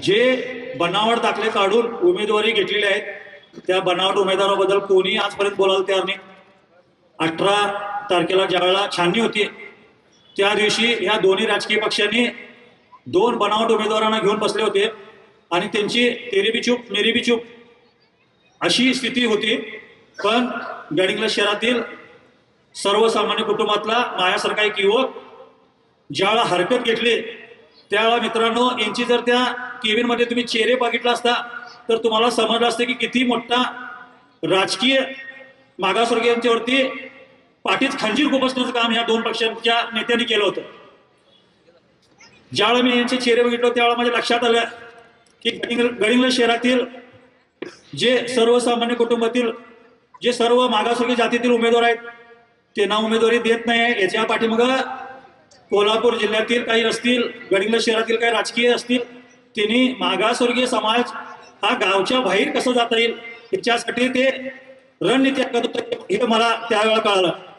जे बनावट दाखले काढून उमेदवारी घेतलेले आहेत त्या बनावट उमेदवाराबद्दल कोणी आजपर्यंत बोलायला तयार नाही. अठरा तारखेला ज्यावेळेला छाननी होती त्या दिवशी ह्या दोन्ही राजकीय पक्षांनी दोन बनावट उमेदवारांना घेऊन बसले होते आणि त्यांची तेरी बी चूप मेरी बी चूप अशी स्थिती होती. पण गडिंगला शहरातील सर्वसामान्य कुटुंबातला माझ्यासारखा एक युवक ज्यावेळेला हरकत घेतली त्या मित्रांनो यांची जर त्या केबिनमध्ये तुम्ही चेहरे बघितला असता तर तुम्हाला समजलं असतं की किती मोठा राजकीय मागासवर्गीयांच्यावरती पाठीत खंजीर खुपसण्याचं काम ह्या दोन पक्षांच्या नेत्यांनी केलं होतं. ज्यावेळेला मी यांचे चेहरे बघितलो त्यावेळेला माझ्या लक्षात आलं की गडिंग शहरातील जे सर्वसामान्य कुटुंबातील जे सर्व मागासवर्गीय जातीतील उमेदवार आहेत त्यांना उमेदवारी देत नाही याच्या पाठीमागं कोल्हापूर जिल्ह्यातील काही असतील गडिंग शहरातील काही राजकीय असतील त्यांनी मागासवर्गीय समाज हा गावच्या बाहेर कसं जाता येईल? याच्यासाठी ते रणनीती आखत हे मला त्यावेळेला कळालं.